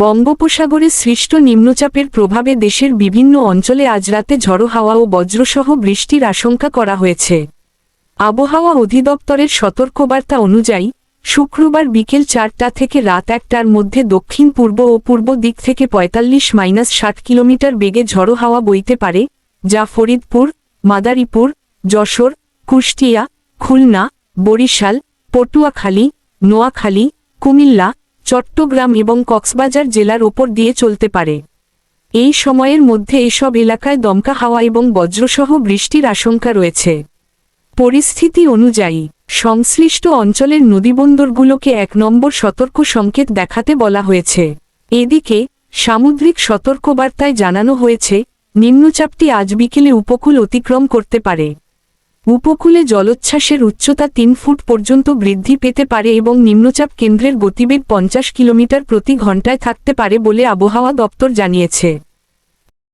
বঙ্গোপসাগরে সৃষ্ট নিম্নচাপের প্রভাবে দেশের বিভিন্ন অঞ্চলে আজ রাতে ঝড়ো হাওয়া ও বজ্রসহ বৃষ্টির আশঙ্কা করা হয়েছে। আবহাওয়া অধিদপ্তরের সতর্কবার্তা অনুযায়ী, শুক্রবার বিকেল চারটা থেকে রাত একটার মধ্যে দক্ষিণ, পূর্ব ও পূর্ব দিক থেকে পঁয়তাল্লিশ মাইনাস ষাট কিলোমিটার বেগে ঝড়ো হাওয়া বইতে পারে, যা ফরিদপুর, মাদারীপুর, যশোর, কুষ্টিয়া, খুলনা, বরিশাল, পটুয়াখালী, নোয়াখালী, কুমিল্লা চট্টগ্রাম এবং কক্সবাজার জেলার ওপর দিয়ে চলতে পারে। এই সময়ের মধ্যে এসব এলাকায় দমকা হাওয়া এবং বজ্রসহ বৃষ্টির আশঙ্কা রয়েছে। পরিস্থিতি অনুযায়ী, সংশ্লিষ্ট অঞ্চলের নদীবন্দরগুলোকে এক নম্বর সতর্ক সংকেত দেখাতে বলা হয়েছে। এদিকে, সামুদ্রিক সতর্কবার্তায় জানানো হয়েছে, নিম্নচাপটি আজ বিকেলে উপকূল অতিক্রম করতে পারে। উপকূলে জলোচ্ছ্বাসের উচ্চতা তিন ফুট পর্যন্ত বৃদ্ধি পেতে পারে এবং নিম্নচাপ কেন্দ্রের গতিবেগ পঞ্চাশ কিলোমিটার প্রতি ঘন্টায় থাকতে পারে বলে আবহাওয়া দপ্তর জানিয়েছে।